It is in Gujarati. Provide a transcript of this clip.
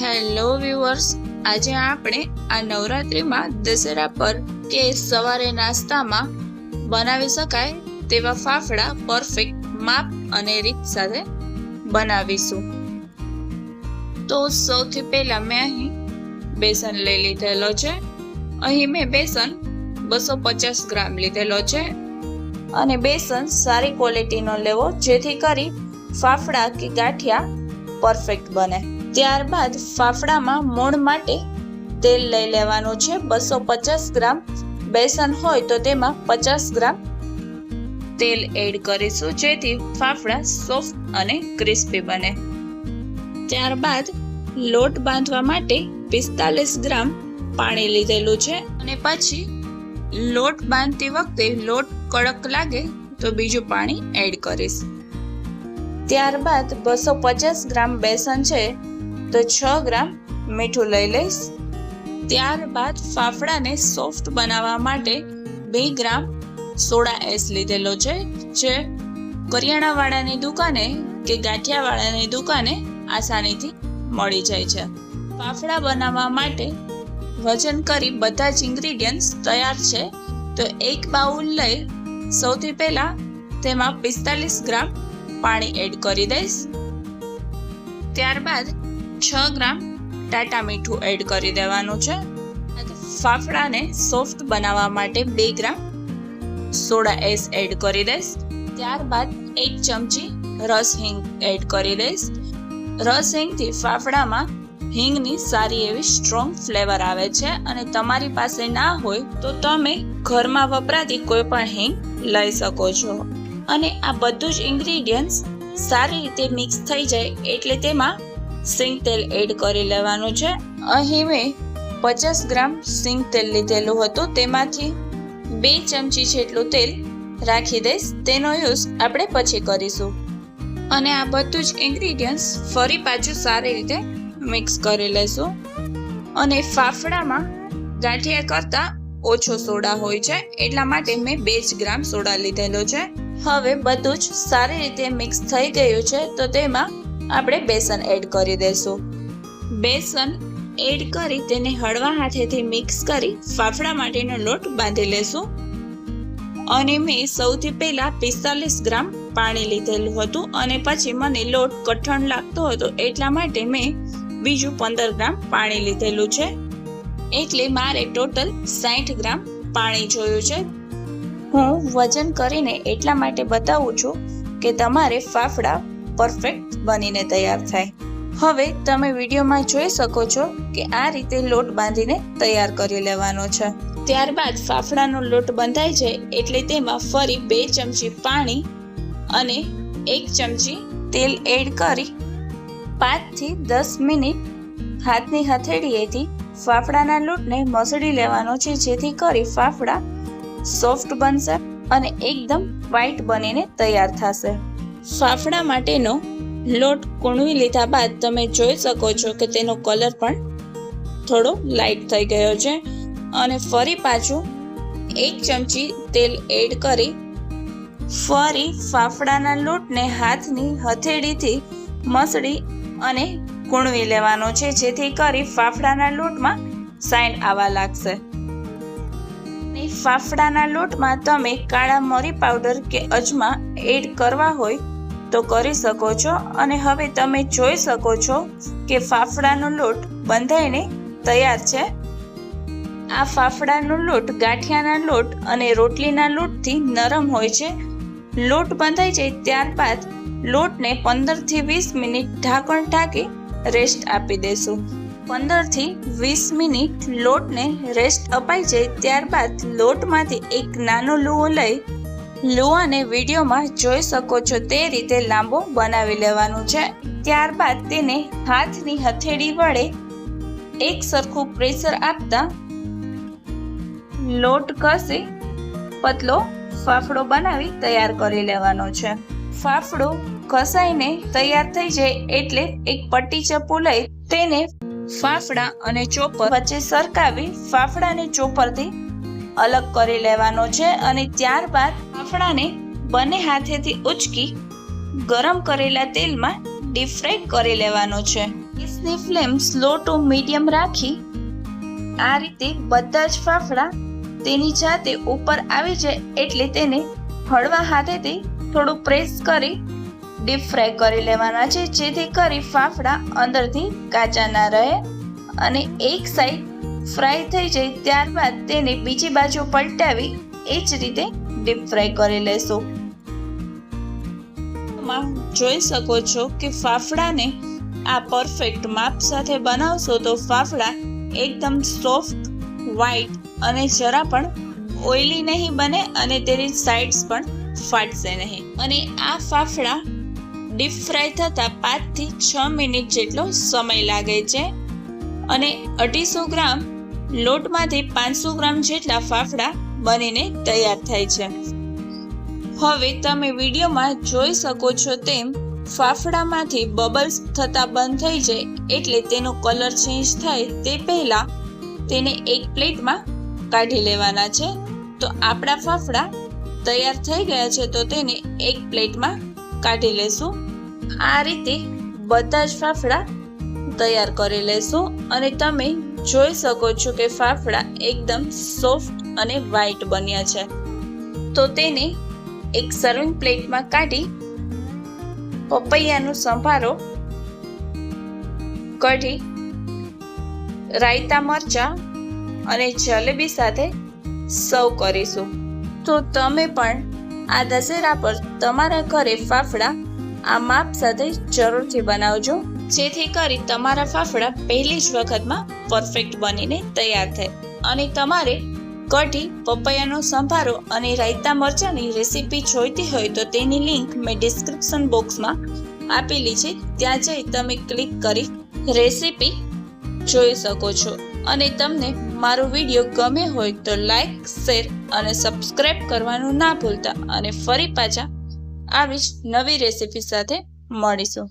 હેલો વ્યુઅર્સ આજે આપણે આ નવરાત્રિમાં દશેરા પર કે સવારે નાસ્તામાં બનાવી શકાય તેવા ફાફડા પરફેક્ટ માપ અને રીત સાથે બનાવીશું. તો સૌથી પહેલા મેં અહીં બેસન લઈ લીધેલો છે. અહીં મેં બેસન બસો પચાસ ગ્રામ લીધેલો છે અને બેસન સારી ક્વોલિટીનો લેવો જેથી કરી ફાફડા કે ગાંઠિયા પરફેક્ટ બને. ત્યારબાદ ફાફડામાં મોણ માટે તેલ લઈ લેવાનું છે. બસો પચાસ ગ્રામ બેસન હોય તો તેમાં પચાસ ગ્રામ તેલ એડ કરીશું, જેથી ફાફડા સોફ્ટ અને ક્રિસ્પી બને. ત્યારબાદ લોટ બાંધવા માટે પિસ્તાલીસ ગ્રામ પાણી લીધેલું છે અને પછી લોટ બાંધતી વખતે લોટ કડક લાગે તો બીજું પાણી એડ કરીશ. ત્યારબાદ બસો પચાસ ગ્રામ બેસન છે તો છ ગ્રામ મીઠું લઈ લઈશ. ત્યારબાદ ફાફડાને સોફ્ટ બનાવવા માટે બે ગ્રામ સોડા એસ લીધેલો છે, જે કરિયાણાવાળાની દુકાને કે ગાંઠિયાવાળાની દુકાને આસાનીથી મળી જાય છે. ફાફડા બનાવવા માટે વજન કરી બધા જ ઇન્ગ્રીડિયન્ટ્સ તૈયાર છે, તો એક બાઉલ લઈ સૌથી પહેલાં તેમાં પિસ્તાલીસ ગ્રામ પાણી એડ કરી દઈશ. ત્યારબાદ છ ગ્રામ ટાટા મીઠું એડ કરી દેવાનું છે. ફાફડાને સોફ્ટ બનાવવા માટે બે ગ્રામ સોડા એસ એડ કરી દઈશ. ત્યારબાદ એક ચમચી રસ હિંગ એડ કરી દઈશ. રસ હિંગથી ફાફડામાં હિંગની સારી એવી સ્ટ્રોંગ ફ્લેવર આવે છે અને તમારી પાસે ના હોય તો તમે ઘરમાં વપરાતી કોઈ પણ હિંગ લઈ શકો છો. અને આ બધું જ ઇન્ગ્રીડિયન્ટ્સ સારી રીતે મિક્સ થઈ જાય એટલે તેમાં સિંગ તેલ એડ કરી લેવાનું છે. અહીં મેં પચાસ ગ્રામ સિંગ તેલ લીધેલું હતું. તેમાંથી બે ચમચી જેટલું તેલ રાખી દઈશ. તેનો યુઝ આપણે પછી કરીશું. અને આ બધું જ ઇન્ગ્રીડિયન્ટ્સ ફરી પાછું સારી રીતે મિક્સ કરી લઈશું અને ફાફડામાં ગાંઠિયા કરતાં ઓછો સોડા હોય છે. એટલા માટે મેં બે જ ગ્રામ સોડા લીધેલો છે. હવે બધું જ સારી રીતે મિક્સ થઈ ગયું છે. તો તેમાં આપણે બેસન એડ કરી દઈશું બેસન એડ કરી તેને હળવા હાથેથી મિક્સ કરી ફાફડા માટેનો લોટ બાંધી લેશું. અને મેં સૌથી પહેલાં પિસ્તાલીસ ગ્રામ પાણી લીધેલું હતું અને પછી મને લોટ કઠણ લાગતો હતો એટલા માટે મેં બીજું પંદર ગ્રામ પાણી લીધેલું છે. એટલે મારે ટોટલ સાઠ ગ્રામ પાણી જોયું છે. હું વજન કરીને એટલા માટે બતાવું છું કે તમારે ફાફડા પરફેક્ટ બનીને તૈયાર થાય. હવે તમે વિડીયોમાં જોઈ શકો છો કે આ રીતે લોટ બાંધીને તૈયાર કરી લેવાનો છે. ત્યારબાદ ફાફડાનો લોટ બંધાય છે એટલે તેમાં ફરી બે ચમચી પાણી અને એક ચમચી તેલ એડ કરી પાંચથી દસ મિનિટ હાથની હથેળીએથી ફાફડાના લોટને મસળી લેવાનો છે, જેથી કરી ફાફડા સોફ્ટ બનશે અને એકદમ વ્હાઈટ બનીને તૈયાર થશે. ફાફડા માટેનો લોટ કૂણવી લીધા બાદ તમે જોઈ શકો છો કે તેનો કલર પણ થોડો લાઈટ થઈ ગયો છે. અને ફરી પાછું એક ચમચી તેલ એડ કરી ફરી ફાફડાના લોટને હાથની હથેળીથી મસળી અને કૂણવી લેવાનો છે. જેથી કરી ફાફડાના લોટમાં સાઈન આવવા લાગશે. ફાફડાના લોટમાં તમે કાળા મરી પાવડર કે અજમા એડ કરવા હોય તો કરી શકો છો. અને હવે તમે જોઈ શકો છો કે ફાફડાનો લોટ બંધાઈને તૈયાર છે. આ ફાફડાનો લોટ ગાંઠિયાના લોટ અને રોટલીના લોટથી નરમ હોય છે. લોટ બંધાઈ જાય ત્યારબાદ લોટને પંદરથી વીસ મિનિટ ઢાંકણ ઢાંકી રેસ્ટ આપી દેશું. પંદરથી વીસ મિનિટ લોટને રેસ્ટ અપાઈ જાય ત્યારબાદ લોટમાંથી એક નાનો લુઓ લઈ લુઆને વિડીયોમાં જોઈ શકો છો તે રીતે લાંબો બનાવી લેવાનું છે. ત્યારબાદ તેને હાથની હથેળી વડે એક સરખું પ્રેશર આપતા લોટ કસી પતલો ફાફડો બનાવી તૈયાર કરી લેવાનો છે. ફાફડો ઘસાઈને તૈયાર થઈ જાય એટલે એક પટ્ટી ચપ્પુ લઈ તેને ફાફડા અને ચોપર વચ્ચે સરકાવી ફાફડાને ચોપરથી અલગ કરી લેવાનો છે અને ત્યારબાદ ફાફડાને બંને હાથેથી ઉચકી ગરમ કરેલા તેલમાં ડીપ ફ્રાય કરી લેવાનો છે. ગેસની ફ્લેમ સ્લો ટુ મીડિયમ રાખી આ રીતે બધા જ ફાફડા તેની જાતે ઉપર આવી જાય એટલે તેને હળવા હાથેથી થોડું પ્રેસ કરી ડીપ ફ્રાય કરી લેવાના છે, જેથી કરી ફાફડા અંદરથી કાચા ના રહે અને એક સાઈડ ફ્રાય થઈ જાય ત્યારબાદ તેને બીજી બાજુ પલટાવી એ જ રીતે ડીપ ફ્રાય કરી લેશું. જોઈ શકો છો કે ફાફડાને આ પરફેક્ટ માપ સાથે બનાવશો તો ફાફડા એકદમ સોફ્ટ વ્હાઈટ અને જરા પણ ઓઇલી નહીં બને અને તેની સાઇડ્સ પણ ફાટશે નહીં. અને આ ફાફડા ડીપ ફ્રાય થતાં પાંચથી છ મિનિટ જેટલો સમય લાગે છે. અને અઢીસો ગ્રામ લોટમાંથી પાંચસો ગ્રામ જેટલા ફાફડા બનીને તૈયાર થાય છે. હવે તમે વિડીયોમાં જોઈ શકો છો તેમ ફાફડામાંથી બબલ્સ થતા બંધ થઈ જાય એટલે તેનો કલર ચેન્જ થાય તે પહેલાં તેને એક પ્લેટમાં કાઢી લેવાના છે. તો આપણા ફાફડા તૈયાર થઈ ગયા છે તો તેને એક પ્લેટમાં કાઢી લેશું. આ રીતે બધા જ ફાફડા તૈયાર કરી લેશું અને તમે જોઈ શકો છો કે ફાફડા એકદમ સોફ્ટ અને વ્હાઈટ બન્યા છે. તો તેને એક સર્વિંગ પ્લેટમાં કાઢી પપૈયાનો સંભારો કઢી, રાયતા મરચા અને જલેબી સાથે સર્વ કરીશું. તો તમે પણ આ દશેરા પર તમારા ઘરે ફાફડા, આ માપ સાથે જરૂરથી બનાવજો, જેથી કરી તમારા ફાફડા પહેલી જ વખતમાં પરફેક્ટ બનીને તૈયાર થાય. અને તમારે કઢી, પપૈયાનો સંભારો અને રાયતા મરચાંની રેસીપી જોઈતી હોય તો તેની લિંક મેં ડિસ્ક્રિપ્શન બોક્સમાં આપેલી છે. ત્યાં જઈ તમે ક્લિક કરી રેસીપી જોઈ શકો છો. અને તમને મારો વીડિયો ગમે હોય તો લાઈક શેર અને સબસ્ક્રાઈબ કરવાનું ના ભૂલતા. અને ફરી પાછા આવી જ નવી રેસીપી સાથે મળીશું.